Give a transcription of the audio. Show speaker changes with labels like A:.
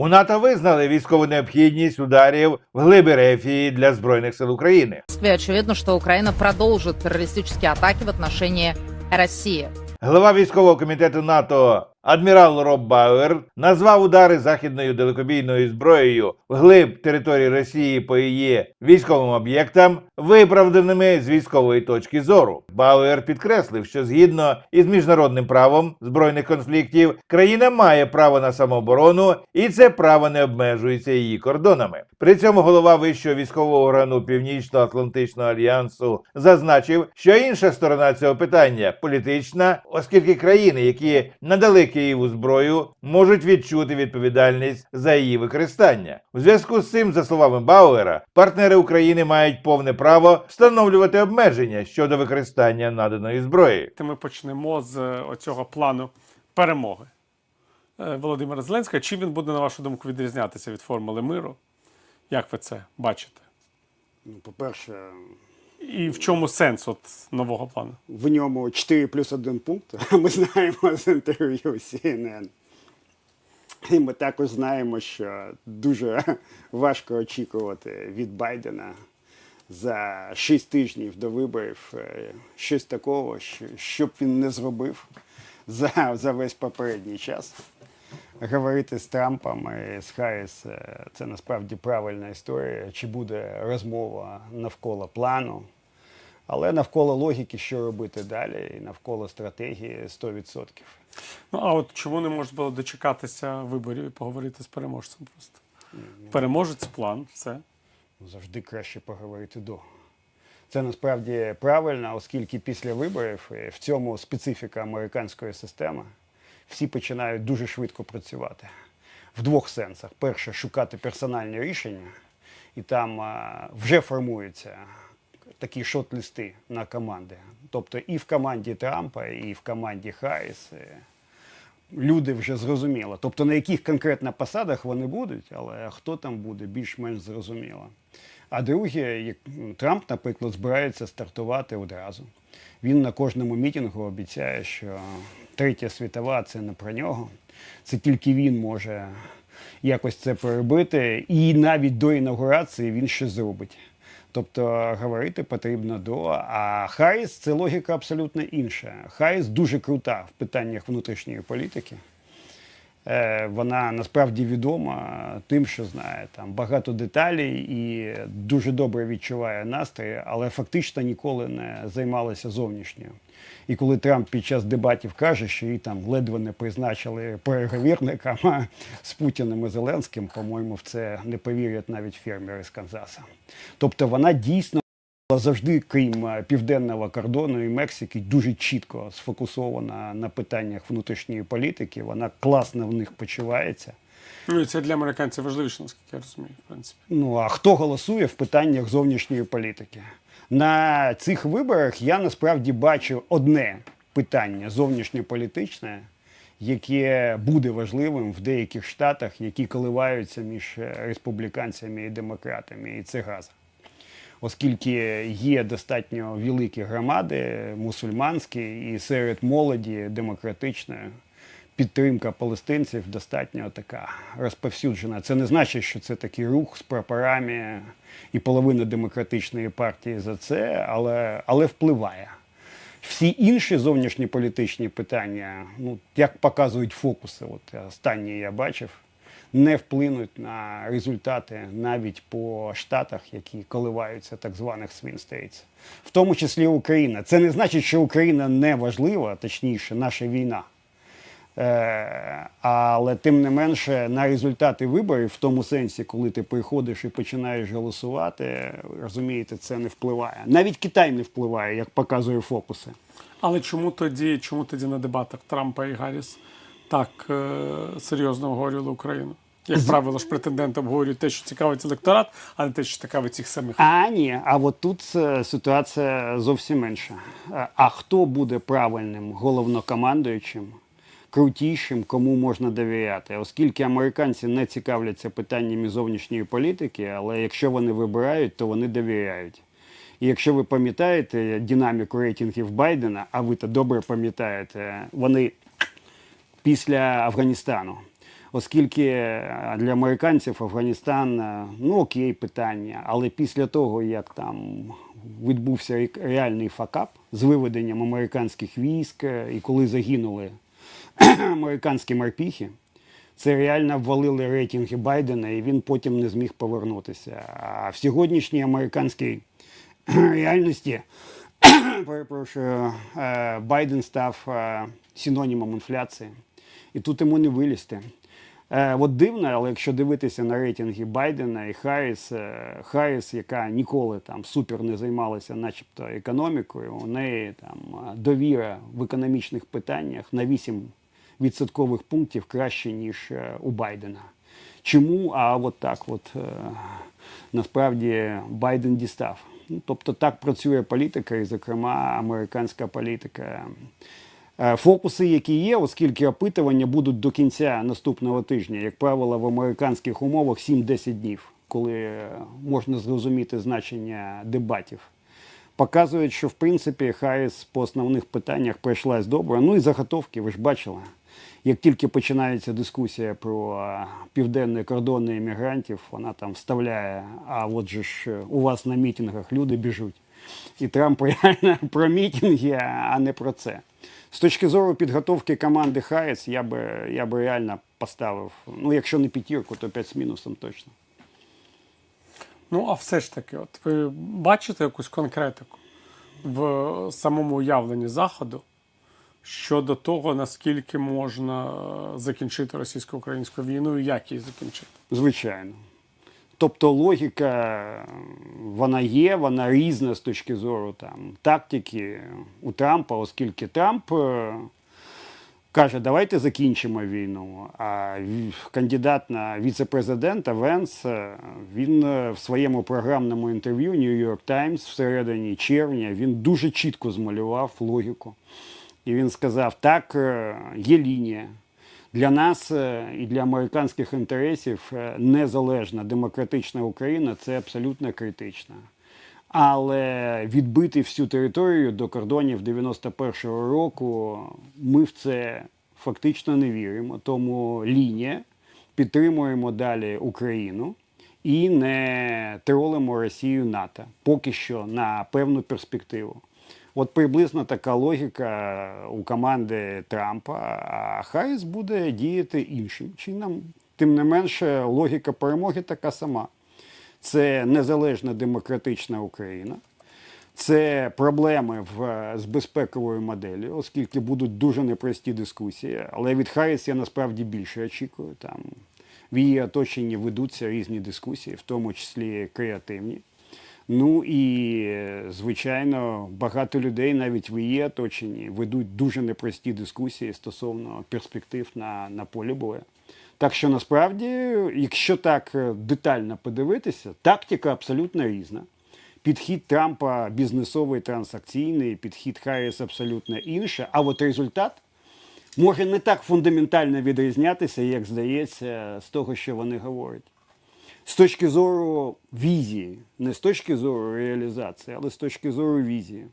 A: У НАТО визнали військову необхідність ударів в глибі рефії для збройних сил України.
B: Очевидно, що Україна продовжить терористичні атаки в отношении Росії.
A: Глава військового комітету НАТО адмірал Роб Бауер назвав удари західною далекобійною зброєю вглиб території Росії по її військовим об'єктам виправданими з військової точки зору. Бауер підкреслив, що згідно із міжнародним правом збройних конфліктів країна має право на самооборону, і це право не обмежується її кордонами. При цьому голова вищого військового органу Північно-Атлантичного альянсу зазначив, що інша сторона цього питання політична, оскільки країни, які надали Києву зброю, можуть відчути відповідальність за її використання. У зв'язку з цим, за словами Бауера, партнери України мають повне право встановлювати обмеження щодо використання наданої зброї.
C: Ми почнемо з е, оцього плану перемоги е, Володимира Зеленського. Чим він буде, на вашу думку, відрізнятися від формули миру? Як ви це бачите?
D: Ну, по-перше,
C: І в чому сенс от нового плану?
D: в ньому 4 плюс 1 пункт. Ми знаємо з інтерв'ю CNN. І ми також знаємо, що дуже важко очікувати від Байдена за 6 тижнів до виборів е, щось такого, що, б він не зробив за, за весь попередній час. Говорити з Трампом і з Харріс е, це насправді правильна історія. Чи буде розмова навколо плану, але навколо логіки, що робити далі, і навколо стратегії 100%.
C: Ну а от чому не можна було дочекатися виборів і поговорити з переможцем просто? Переможець план, все.
D: Завжди краще поговорити до. Це насправді правильно, оскільки після виборів в цьому специфіка американської системи. Всі починають дуже швидко працювати в двох сенсах: перше, шукати персональні рішення, і там а, вже формуються такі шот-листи на команди. Тобто і в команді Трампа, і в команді Харріс. Люди вже зрозуміло. Тобто на яких конкретно посадах вони будуть, але хто там буде, більш-менш зрозуміло. А друге, як Трамп, наприклад, збирається стартувати одразу. Він на кожному мітингу обіцяє, що третя світова це не про нього. Це тільки він може якось це перебити. І навіть до інаугурації він ще зробить. Тобто говорити потрібно до. А Харріс це логіка абсолютно інша. Харріс дуже крута в питаннях внутрішньої політики. Е, Вона насправді відома тим, що знає там багато деталей і дуже добре відчуває настрої, але фактично ніколи не займалася зовнішньою. І коли Трамп під час дебатів каже, що її там ледве не призначили переговірником а з Путіним і Зеленським, по-моєму, в це не повірять навіть фермери з Канзаса. Тобто вона дійсно завжди, крім е, південного кордону і Мексики, дуже чітко сфокусована на питаннях внутрішньої політики. Вона класно в них почувається.
C: Ну і це для американців важливіше, наскільки я розумію, в принципі.
D: Ну а хто голосує в питаннях зовнішньої політики? На цих виборах я насправді бачу одне питання зовнішньополітичне, яке буде важливим в деяких штатах, які коливаються між е, республіканцями і демократами, і це Газа. Оскільки є достатньо великі громади мусульманські і серед молоді демократичної підтримка палестинців достатньо така розповсюджена. Це не значить, що це такий рух з прапорами і половина демократичної партії за це, але, але впливає. Всі інші зовнішньополітичні питання, ну як показують фокуси, от останні я бачив, не вплинуть на результати навіть по штатах, які коливаються так званих swing states. в тому числі Україна. Це не значить, що Україна не важлива, точніше, наша війна. Е, але тим не менше на результати виборів, в тому сенсі, коли ти приходиш і починаєш голосувати, розумієте, це не впливає. Навіть Китай не впливає, як показує фокуси.
C: Але чому тоді, чому тоді на дебатах Трампа і Гарріс так е, серйозно обговорювали Україну? Як правило ж претенденти обговорюють те, що цікавить електорат, а не те, що цікавить цих самих.
D: А ні, а от тут е, ситуація зовсім інша. Е, А хто буде правильним головнокомандуючим, крутішим, кому можна довіряти? Оскільки американці не цікавляться питаннями зовнішньої політики, але якщо вони вибирають, то вони довіряють. І якщо ви пам'ятаєте динаміку рейтингів Байдена, а ви то добре пам'ятаєте, вони після Афганістану. Оскільки е, для американців Афганістан е, ну окей, питання, але після того, як там відбувся реальний факап з виведенням американських військ, е, і коли загинули американські морпіхи, це реально ввалили рейтинги Байдена, і він потім не зміг повернутися. А в сьогоднішній американській реальності, перепрошую, Байден став синонімом інфляції. І тут йому не вилізти. Е, От дивно, але якщо дивитися на рейтинги Байдена і Харріс, е, Харріс, яка ніколи там супер не займалася, начебто економікою, у неї там е, довіра в економічних питаннях на 8 відсоткових пунктів краще, ніж е, у Байдена. Чому? А от так, от е, насправді Байден дістав. Ну, тобто так працює політика, і, зокрема, американська політика. Е, Фокуси, які є, оскільки опитування будуть до кінця наступного тижня, як правило, в американських умовах 7-10 днів, коли е, можна зрозуміти значення дебатів. Показують, що в принципі Харріс по основних питаннях пройшлась добре. Ну і заготовки, ви ж бачили. Як тільки починається дискусія про е, південні кордони іммігрантів, вона там вставляє, а от же ж у вас на мітингах люди біжуть. І Трамп реально про мітинги, а не про це. З точки зору підготовки команди Харріс, я би, я би реально поставив, ну якщо не п'ятірку, то 5 з мінусом точно.
C: Ну, а все ж таки, от ви бачите якусь конкретику в самому уявленні Заходу щодо того, наскільки можна е, закінчити російсько-українську війну і як її закінчити?
D: Звичайно. Тобто логіка вона є, вона різна з точки зору там, тактики у Трампа, оскільки Трамп е, каже, давайте закінчимо війну. А кандидат на віце-президента Венс, він е, в своєму програмному інтерв'ю New York Times всередині червня він дуже чітко змалював логіку. І він сказав: так, е, є лінія. Для нас е, і для американських інтересів е, незалежна демократична Україна це абсолютно критично. Але відбити всю територію до кордонів 91-го року ми в це фактично не віримо. Тому лінія підтримуємо далі Україну і не тролимо Росію НАТО поки що на певну перспективу. От приблизно така логіка у команди Трампа, а Харріс буде діяти іншим чином. Тим не менше, логіка перемоги така сама. Це незалежна демократична Україна. Це проблеми в, з безпековою моделлю, оскільки будуть дуже непрості дискусії. Але від Харріс я насправді більше очікую. Там в її оточенні ведуться різні дискусії, в тому числі креативні. Ну і звичайно, багато людей навіть в її оточенні ведуть дуже непрості дискусії стосовно перспектив на, на полі бою. Так що насправді, якщо так е, детально подивитися, тактика абсолютно різна. Підхід Трампа бізнесовий транзакційний, підхід Харріс абсолютно інший. А от результат може не так фундаментально відрізнятися, як здається, з того, що вони говорять. З точки зору візії, не з точки зору реалізації, але з точки зору візії.